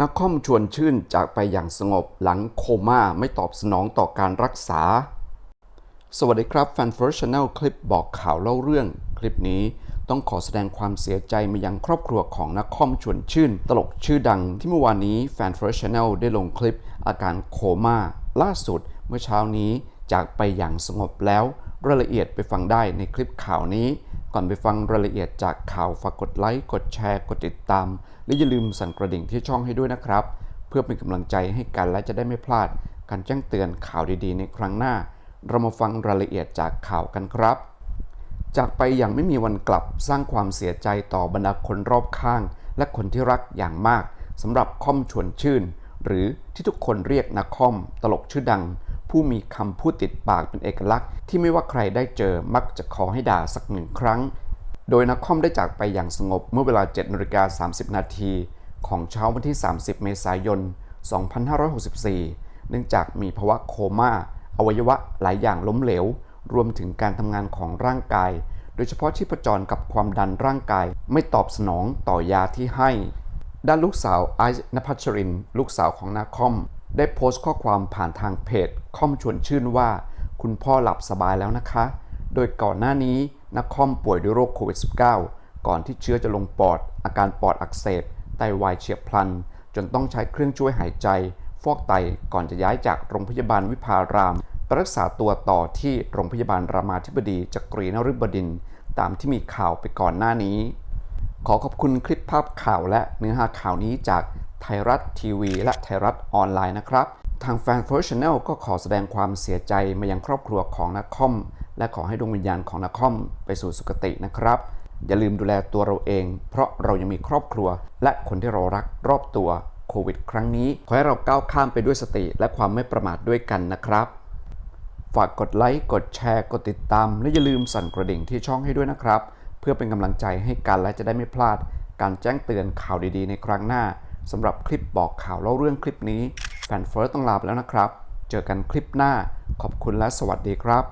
นักคอมชวนชื่นจากไปอย่างสงบหลังโคม่าไม่ตอบสนองต่อการรักษา สวัสดีครับแฟนเฟิร์สชาแนลคลิปบอกข่าวเล่าเรื่อง คลิปนี้ต้องขอแสดงความเสียใจมายังครอบครัวของนักคอมชวนชื่น ตลกชื่อดังที่เมื่อวานนี้แฟนเฟิร์สชาแนลได้ลงคลิปอาการโคม่าล่าสุดเมื่อเช้านี้จากไปอย่างสงบแล้ว รายละเอียดไปฟังได้ในคลิปข่าวนี้ ก่อนไปฟังรายละเอียดจากข่าวฝากกดไลค์กดแชร์ กดติดตาม และอย่าลืมสั่นกระดิ่งที่ช่องให้ด้วยนะครับ เพื่อเป็นกำลังใจให้กันและจะได้ไม่พลาด การแจ้งเตือนข่าวดีๆ ในครั้งหน้า เรามาฟังรายละเอียดจากข่าวกันครับ จากไปอย่างไม่มีวันกลับสร้างความเสียใจต่อบรรดาคนรอบข้าง และคนที่รักอย่างมากสำหรับค่อมชวนชื่น หรือที่ทุกคนเรียกนักคอมตลกชื่อดัง ผู้มีคำพูดติดปากเป็นเอกลักษณ์ ที่ไม่ว่าใครได้เจอมักจะขอให้ด่าสักหนึ่งครั้ง โดยนักคอมได้จากไปอย่างสงบเมื่อเวลา7นาฬิกา30 นาทีของเช้าวันที่ 30 เมษายน 2564 เนื่องจากมีภาวะโคม่า อวัยวะหลายอย่างล้มเหลว รวมถึงการทำงานของร่างกาย โดยเฉพาะชีพจรกับความดันร่างกายไม่ตอบสนองต่อยาที่ให้ ด้านลูกสาวไอซ์นภัชริน ลูกสาวของนาคอม ได้โพสต์ข้อความผ่านทางเพจคอมชวนชื่นว่า คุณพ่อหลับสบายแล้วนะคะ โดยก่อนหน้านี้นักคอมป่วยด้วยโรคโควิด -19 ก่อนที่เชื้อจะลงปอด อาการปอดอักเสบไตวายเฉียบพลัน จนต้องใช้เครื่องช่วยหายใจ ฟอกไตก่อนจะย้ายจากโรงพยาบาลวิภารามไปรักษาตัวต่อที่โรงพยาบาลรามาธิบดีจักรีนฤบดิน ตามที่มีข่าวไปก่อนหน้านี้ ขอขอบคุณคลิปภาพข่าวและเนื้อหาข่าวนี้จาก ไทยรัฐทีวี และไทยรัฐออนไลน์นะครับ ทางแฟนเฟิร์ชแนลก็ขอแสดงความเสียใจมายังครอบครัวของนักคอม และขอให้ดวงวิญญาณของนักคอมไปสู่สุคตินะครับ อย่าลืมดูแลตัวเราเอง เพราะเรายังมีครอบครัว และคนที่เรารักรอบตัวโควิด ครั้งนี้ ขอให้เราก้าวข้ามไปด้วยสติและความไม่ประมาทด้วยกันนะครับฝากกดไลค์ กดแชร์ กดติดตาม และอย่าลืมสั่นกระดิ่งที่ช่องให้ด้วยนะครับ เพื่อเป็นกำลังใจให้กันและจะได้ไม่พลาด การแจ้งเตือนข่าวดีๆ ในครั้งหน้า สำหรับคลิปบอกข่าวเล่าเรื่องคลิปนี้แฟนเฟิร์สต้องลาไปแล้วนะครับ เจอกันคลิปหน้าขอบคุณและสวัสดีครับ